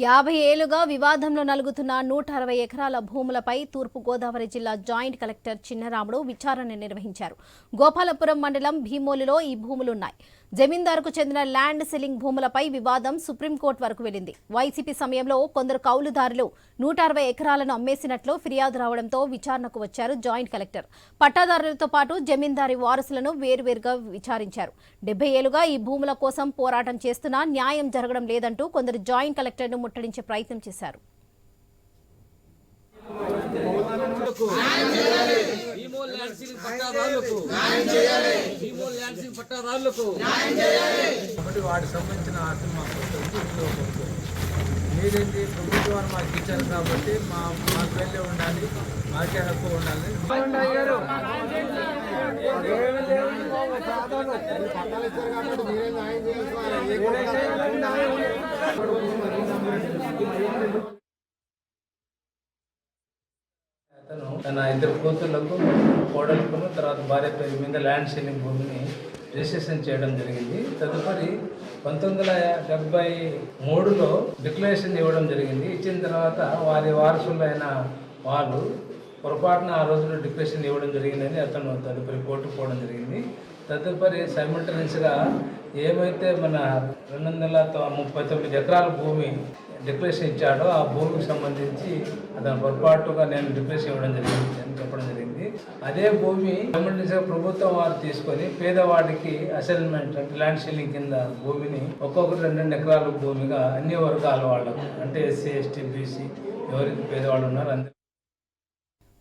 యాభై ఏళ్ళుగా వివాదంలో నలుగుతున్న నూట అరవై ఎకరాల భూములపై తూర్పు గోదావరి జిల్లా జాయింట్ కలెక్టర్ చిన్నరాముడు విచారణ నిర్వహించారు. గోపాలపురం మండలం భీమోలులో ఈ భూములున్నాయి. జమీందారుకు చెందిన ల్యాండ్ సెల్లింగ్ భూములపై వివాదం సుప్రీంకోర్టు వరకు వెళ్ళింది వైసీపీ సమయంలో కొందరు కౌలుదారులు నూట అరవై ఎకరాలను అమ్మేసినట్లు ఫిర్యాదు రావడంతో విచారణకు వచ్చారు జాయింట్ కలెక్టర్. పట్టాదారులతో పాటు జమీందారి వారసులను వేరువేరుగా విచారించారు. డెబ్బై ఏళ్ళుగా ఈ భూముల కోసం పోరాటం చేస్తున్నా న్యాయం జరగడం లేదంటూ కొందరు జాయింట్ కలెక్టర్ను ముట్టడించే ప్రయత్నం చేశారు. భీమో ల్యాండ్సింగ్ పట్టాదారులకు భీమో ల్యాండ్సింగ్ పట్టాదారులకు కాబట్టి వాటికి సంబంధించిన ఆస్తులు మాకు. మీరేంటి ప్రభుత్వాన్ని మాకు ఇచ్చారు కాబట్టి మా మాకు వెళ్ళే ఉండాలి మాకే హక్కు ఉండాలి అతను తన ఇద్దరు కూతుళ్ళకు కోడలకు తర్వాత భార్య పేరు మీద ల్యాండ్ సెల్లింగ్ భూమిని రిజిస్ట్రేషన్ చేయడం జరిగింది. తదుపరి పంతొమ్మిది వందల డెబ్బై మూడులో డిక్లరేషన్ ఇవ్వడం జరిగింది. ఇచ్చిన తర్వాత వారి వారసులైన వాళ్ళు పొరపాటున ఆ రోజులో డిక్లరేషన్ ఇవ్వడం జరిగిందని అతను తదుపరి కోర్టు పోవడం జరిగింది. తదుపరి సైమల్టేనియస్గా ఏమైతే మన రెండు వందల ముప్పై తొమ్మిది ఎకరాల భూమి డిక్లరేషన్ ఇచ్చాడో ఆ భూమికి సంబంధించి అతను పొరపాటుగా నేను డిక్లరేషన్ ఇవ్వడం జరిగింది అని చెప్పడం జరిగింది. అదే భూమి సైమల్టనీస్గా ప్రభుత్వం వారు తీసుకొని పేదవాడికి అసైన్మెంట్ అంటే ల్యాండ్ షీలింగ్ కింద భూమిని ఒక్కొక్కటి రెండు రెండు ఎకరాల భూమిగా అన్ని వర్గాల వాళ్ళకు అంటే ఎస్సీ ఎస్టీ బీసీ ఎవరికి పేదవాళ్ళు ఉన్నారు అందరికీ